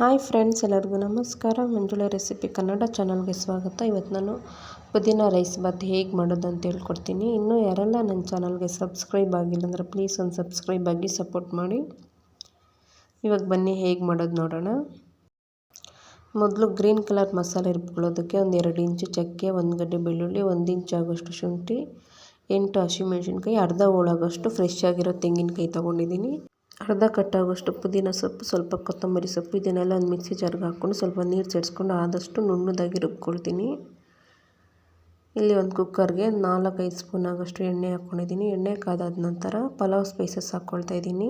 Hi friends, ಎಲ್ಲರಿಗೂ ನಮಸ್ಕಾರ. ಮಂಜುಳ recipe Kannada ಚಾನಲ್ಗೆ ಸ್ವಾಗತ. ಇವತ್ತು ನಾನು ಪುದೀನ ರೈಸ್ ಬಾತ್ ಹೇಗೆ ಮಾಡೋದು ಅಂತ ಹೇಳ್ಕೊಡ್ತೀನಿ. ಇನ್ನೂ ಯಾರೆಲ್ಲ ನನ್ನ ಚಾನಲ್ಗೆ ಸಬ್ಸ್ಕ್ರೈಬ್ ಆಗಿಲ್ಲ ಅಂದರೆ ಪ್ಲೀಸ್ ಒಂದು ಸಬ್ಸ್ಕ್ರೈಬ್ ಆಗಿ ಸಪೋರ್ಟ್ ಮಾಡಿ. ಇವಾಗ ಬನ್ನಿ, ಹೇಗೆ ಮಾಡೋದು ನೋಡೋಣ. ಮೊದಲು ಗ್ರೀನ್ ಕಲರ್ ಮಸಾಲೆ ಇರ್ಬಿಕೊಳ್ಳೋದಕ್ಕೆ ಒಂದು ಎರಡು ಇಂಚು ಚಕ್ಕೆ, ಒಂದು ಗಡ್ಡೆ ಬೆಳ್ಳುಳ್ಳಿ, ಒಂದು ಇಂಚು ಆಗೋಷ್ಟು ಶುಂಠಿ, ಎಂಟು ಹಸಿಮೆಣ್ಸಿನ್ಕಾಯಿ ಅರ್ಧ ಹೋಳಾಗೋಷ್ಟು ಫ್ರೆಶ್ ಆಗಿರೋ ತೆಂಗಿನಕಾಯಿ ತೊಗೊಂಡಿದ್ದೀನಿ. ಅರ್ಧ ಕಟ್ಟಾಗುವಷ್ಟು ಪುದೀನ ಸೊಪ್ಪು, ಸ್ವಲ್ಪ ಕೊತ್ತಂಬರಿ ಸೊಪ್ಪು, ಇದನ್ನೆಲ್ಲ ಒಂದು ಮಿಕ್ಸಿ ಜಾರ್ಗೆ ಹಾಕ್ಕೊಂಡು ಸ್ವಲ್ಪ ನೀರು ಸೇರಿಸ್ಕೊಂಡು ಆದಷ್ಟು ನುಣ್ಣದಾಗಿ ರುಬ್ಕೊಳ್ತೀನಿ. ಇಲ್ಲಿ ಒಂದು ಕುಕ್ಕರ್ಗೆ ನಾಲ್ಕೈದು ಸ್ಪೂನ್ ಆಗೋಷ್ಟು ಎಣ್ಣೆ ಹಾಕ್ಕೊಂಡಿದ್ದೀನಿ. ಎಣ್ಣೆ ಕಾದಾದ ನಂತರ ಪಲಾವ್ ಸ್ಪೈಸಸ್ ಹಾಕ್ಕೊಳ್ತಾ ಇದ್ದೀನಿ.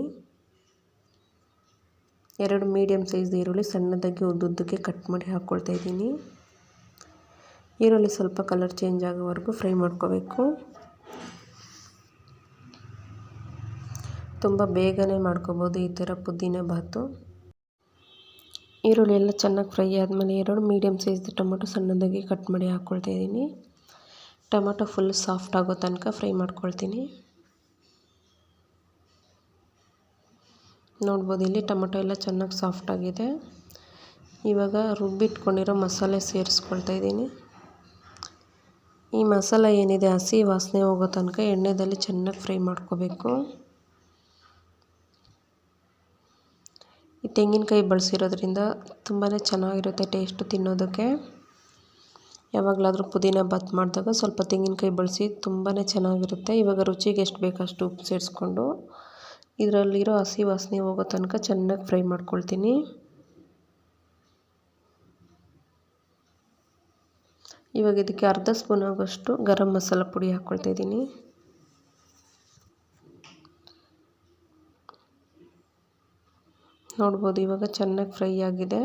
ಎರಡು ಮೀಡಿಯಮ್ ಸೈಜ್ ಈರುಳ್ಳಿ ಸಣ್ಣದಾಗಿ ಉದ್ದುದ್ದಕ್ಕೆ ಕಟ್ ಮಾಡಿ ಹಾಕ್ಕೊಳ್ತಾ ಇದ್ದೀನಿ. ಈರುಳ್ಳಿ ಸ್ವಲ್ಪ ಕಲರ್ ಚೇಂಜ್ ಆಗೋವರೆಗೂ ಫ್ರೈ ಮಾಡ್ಕೋಬೇಕು. ತುಂಬ ಬೇಗನೆ ಮಾಡ್ಕೋಬೋದು ಈ ಥರ ಪುದೀನ ಬಾತು ಈರುಳ್ಳಿ ಎಲ್ಲ ಚೆನ್ನಾಗಿ ಫ್ರೈ ಆದಮೇಲೆ ಎರಡು ಮೀಡಿಯಮ್ ಸೈಜ್ ಟೊಮೊಟೊ ಸಣ್ಣದಾಗಿ ಕಟ್ ಮಾಡಿ ಹಾಕ್ಕೊಳ್ತಾ ಇದ್ದೀನಿ. ಟೊಮೊಟೊ ಫುಲ್ ಸಾಫ್ಟ್ ಆಗೋ ತನಕ ಫ್ರೈ ಮಾಡ್ಕೊಳ್ತೀನಿ. ನೋಡ್ಬೋದು ಇಲ್ಲಿ ಟೊಮೊಟೊ ಎಲ್ಲ ಚೆನ್ನಾಗಿ ಸಾಫ್ಟ್ ಆಗಿದೆ. ಇವಾಗ ರುಬ್ಬಿಟ್ಕೊಂಡಿರೋ ಮಸಾಲೆ ಸೇರಿಸ್ಕೊಳ್ತಾ ಇದ್ದೀನಿ. ಈ ಮಸಾಲೆ ಏನಿದೆ ಹಸಿ ವಾಸನೆ ಹೋಗೋ ತನಕ ಎಣ್ಣೆದಲ್ಲಿ ಚೆನ್ನಾಗಿ ಫ್ರೈ ಮಾಡ್ಕೋಬೇಕು. ಈ ತೆಂಗಿನಕಾಯಿ ಬಳಸಿರೋದ್ರಿಂದ ತುಂಬಾ ಚೆನ್ನಾಗಿರುತ್ತೆ ಟೇಸ್ಟು ತಿನ್ನೋದಕ್ಕೆ. ಯಾವಾಗಲಾದರೂ ಪುದೀನ ಬಾತ್ ಮಾಡಿದಾಗ ಸ್ವಲ್ಪ ತೆಂಗಿನಕಾಯಿ ಬಳಸಿ ತುಂಬಾ ಚೆನ್ನಾಗಿರುತ್ತೆ. ಇವಾಗ ರುಚಿಗೆ ಎಷ್ಟು ಬೇಕಷ್ಟು ಉಪ್ಪು ಸೇರಿಸ್ಕೊಂಡು ಇದರಲ್ಲಿರೋ ಹಸಿ ವಾಸನೆ ಹೋಗೋ ತನಕ ಚೆನ್ನಾಗಿ ಫ್ರೈ ಮಾಡ್ಕೊಳ್ತೀನಿ. ಇವಾಗ ಇದಕ್ಕೆ ಅರ್ಧ ಸ್ಪೂನ್ ಆಗೋಷ್ಟು ಗರಂ ಮಸಾಲ ಪುಡಿ ಹಾಕ್ಕೊಳ್ತಾ ಇದ್ದೀನಿ. ನೋಡ್ಬೋದು, ಇವಾಗ ಚೆನ್ನಾಗಿ ಫ್ರೈ ಆಗಿದೆ.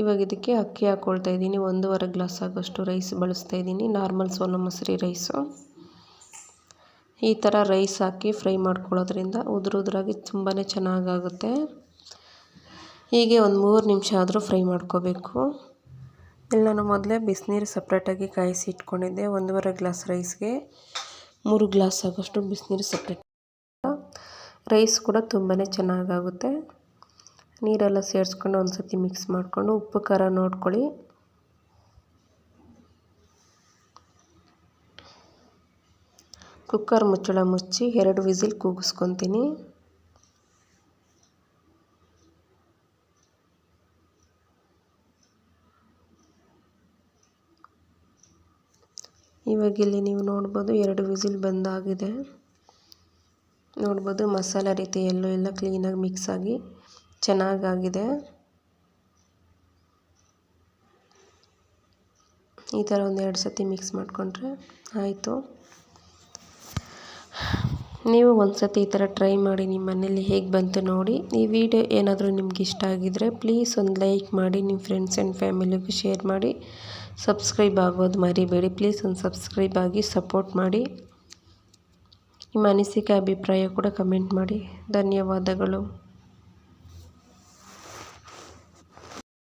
ಇವಾಗ ಇದಕ್ಕೆ ಅಕ್ಕಿ ಹಾಕ್ಕೊಳ್ತಾ ಇದ್ದೀನಿ. ಒಂದೂವರೆ ಗ್ಲಾಸ್ ಆಗೋಷ್ಟು ರೈಸ್ ಬಳಸ್ತಾ ಇದ್ದೀನಿ. Normal Sona Masuri rice. ಈ ಥರ ರೈಸ್ ಹಾಕಿ ಫ್ರೈ ಮಾಡ್ಕೊಳ್ಳೋದ್ರಿಂದ ಉದುರು ಉದ್ರಾಗಿ ತುಂಬಾ ಚೆನ್ನಾಗಾಗುತ್ತೆ. ಹೀಗೆ ಒಂದು ಮೂರು ನಿಮಿಷ ಆದರೂ ಫ್ರೈ ಮಾಡ್ಕೋಬೇಕು. ಇಲ್ಲಿ ನಾನು ಮೊದಲೇ ಬಿಸಿನೀರು ಸಪ್ರೇಟಾಗಿ ಕಾಯಿಸಿ ಇಟ್ಕೊಂಡಿದ್ದೆ. ಒಂದೂವರೆ ಗ್ಲಾಸ್ ರೈಸ್ಗೆ ಮೂರು ಗ್ಲಾಸ್ ಆಗೋಷ್ಟು ಬಿಸಿನೀರು ಸಪ್ರೇಟ್. ರೈಸ್ ಕೂಡ ತುಂಬಾ ಚೆನ್ನಾಗಾಗುತ್ತೆ. ನೀರೆಲ್ಲ ಸೇರಿಸ್ಕೊಂಡು ಒಂದು ಸತಿ ಮಿಕ್ಸ್ ಮಾಡಿಕೊಂಡು ಉಪ್ಪು, ಖಾರ ನೋಡ್ಕೊಳ್ಳಿ. ಕುಕ್ಕರ್ ಮುಚ್ಚಳ ಮುಚ್ಚಿ ಎರಡು ವಿಸಿಲ್ ಕೂಗಿಸ್ಕೊತೀನಿ. ಇವಾಗ ಇಲ್ಲಿ ನೀವು ನೋಡ್ಬೋದು ಎರಡು ವಿಸಿಲ್ ಬಂದಾಗಿದೆ. ನೋಡ್ಬೋದು ಮಸಾಲೆ ರೀತಿ ಎಲ್ಲೂ ಎಲ್ಲ ಕ್ಲೀನಾಗಿ ಮಿಕ್ಸ್ ಆಗಿ ಚೆನ್ನಾಗಾಗಿದೆ. ಈ ಥರ ಒಂದು ಎರಡು ಸತಿ ಮಿಕ್ಸ್ ಮಾಡಿಕೊಂಡ್ರೆ ಆಯಿತು. ನೀವು ಒಂದು ಸತಿ ಈ ಥರ ಟ್ರೈ ಮಾಡಿ ನಿಮ್ಮ ಮನೇಲಿ ಹೇಗೆ ಬಂತು ನೋಡಿ. ಈ ವಿಡಿಯೋ ಏನಾದರೂ ನಿಮ್ಗೆ ಇಷ್ಟ ಆಗಿದ್ದರೆ ಪ್ಲೀಸ್ ಒಂದು ಲೈಕ್ ಮಾಡಿ, ನಿಮ್ಮ ಫ್ರೆಂಡ್ಸ್ ಆ್ಯಂಡ್ ಫ್ಯಾಮಿಲಿಗೂ ಶೇರ್ ಮಾಡಿ. ಸಬ್ಸ್ಕ್ರೈಬ್ ಆಗೋದು ಮರಿಬೇಡಿ. ಪ್ಲೀಸ್ ಒಂದು ಸಬ್ಸ್ಕ್ರೈಬ್ ಆಗಿ ಸಪೋರ್ಟ್ ಮಾಡಿ. ನಿಮ್ಮ ಅನಿಸಿಕೆ, ಅಭಿಪ್ರಾಯ ಕೂಡ ಕಮೆಂಟ್ ಮಾಡಿ. ಧನ್ಯವಾದಗಳು.